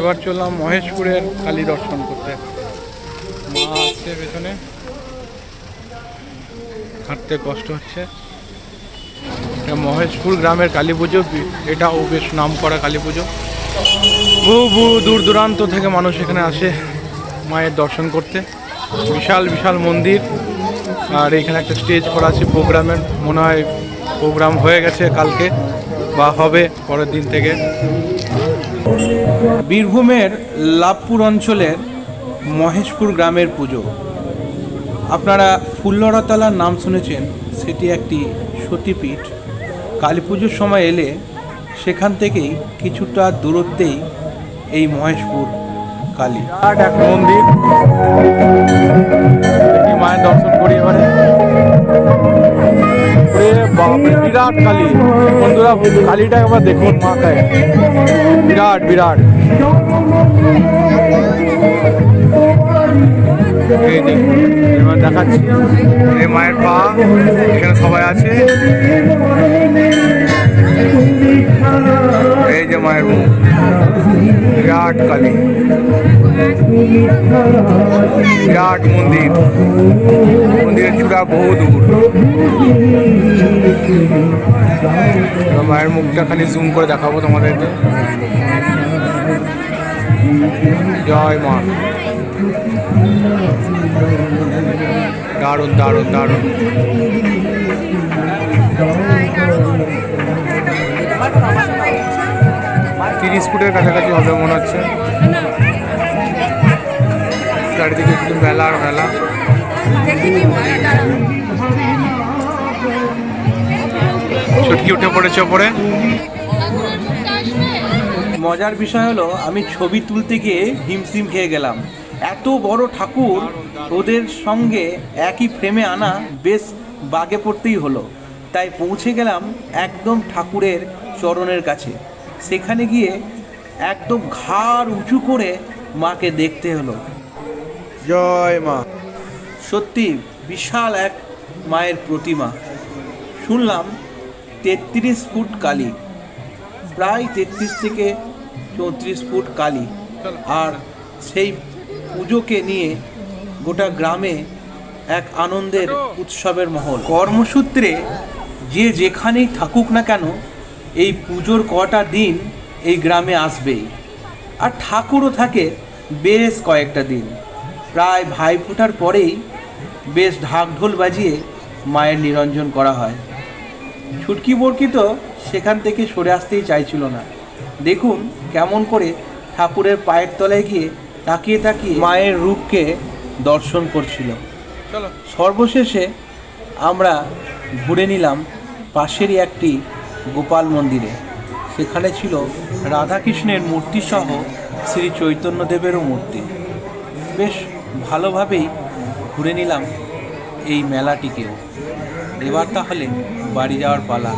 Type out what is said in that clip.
এবার চললাম মহেশপুরের কালী দর্শন করতে। মা আসছে পেছনে। হাঁটতে কষ্ট হচ্ছে। মহেশপুর গ্রামের কালী পুজো। এটাও বেশ নাম করা কালী পুজো। বহু বহু দূর দূরান্ত থেকে মানুষ এখানে আসে মায়ের দর্শন করতে। বিশাল বিশাল মন্দির। আর এখানে একটা স্টেজ করা আছে প্রোগ্রামের। মনে হয় প্রোগ্রাম হয়ে গেছে কালকে বা হবে পরের দিন থেকে। বীরভূমের লাভপুর অঞ্চলের মহেশপুর গ্রামের পুজো। আপনারা ফুল্লরাতলার নাম শুনেছেন, সেটি একটি সতীপীঠ। কালী পুজোর সময় এলে সেখান থেকেই কিছুটা দূরত্বেই এই মহেশপুর কালী। এক মন্দির। মায়ের দর্শন করি এবারে। বিরাট কালী। বন্ধুরা কালীটা একবার দেখুন মাথায় বিরাট বিরাট। এবার দেখাচ্ছি। এই মায়ের পা, এখানে সবাই আছে। এই যে মায়ের মুখ বিরাট কালী। বিরাট মন্দির। মন্দিরের চূড়া বহু দূর। মায়ের মুখটা খালি জুম করে দেখাবো তোমাদের জয় মা। দারুণ দারুণ দারুণ। তিরিশ ফুটের কাছাকাছি হবে মনে হচ্ছে। চারিদিকে শুধু মেলা আর মেলা ছুটকি উঠে পড়েছে ওপরে। মজার বিষয় হলো আমি ছবি তুলতে গিয়ে হিমশিম খেয়ে গেলাম। এত বড় ঠাকুর ওদের সঙ্গে একই ফ্রেমে আনা বেশ বাগে পড়তেই হলো। তাই পৌঁছে গেলাম একদম ঠাকুরের চরণের কাছে। সেখানে গিয়ে একদম ঘাড় উঁচু করে মাকে দেখতে হলো। জয় মা। সত্যি, বিশাল এক মায়ের প্রতিমা। শুনলাম তেত্রিশ ফুট কালী। প্রায় তেত্রিশ থেকে চৌত্রিশ ফুট কালী। আর সেই পুজোকে নিয়ে গোটা গ্রামে এক আনন্দের উৎসবের মহল। কর্মসূত্রে যে যেখানেই থাকুক না কেন, এই পুজোর কটা দিন এই গ্রামে আসবেই। আর ঠাকুরও থাকে বেশ কয়েকটা দিন। প্রায় ভাই ফোটার পরেই বেশ ঢাক ঢোল বাজিয়ে মায়ের নিরঞ্জন করা হয়। ছুটকি বরকি তো সেখান থেকে সরে আসতেই চাইছিল না। দেখুন কেমন করে ঠাকুরের পায়ের তলায় গিয়ে তাকিয়ে তাকিয়ে মায়ের রূপকে দর্শন করছিল। সর্বশেষে আমরা ঘুরে নিলাম পাশেরই একটি গোপাল মন্দিরে। সেখানে ছিল রাধাকৃষ্ণের মূর্তি সহ শ্রী চৈতন্যদেবেরও মূর্তি। বেশ ভালোভাবেই ঘুরে নিলাম এই মেলাটিকেও। এবার তাহলে বাড়ি যাওয়ার পালা।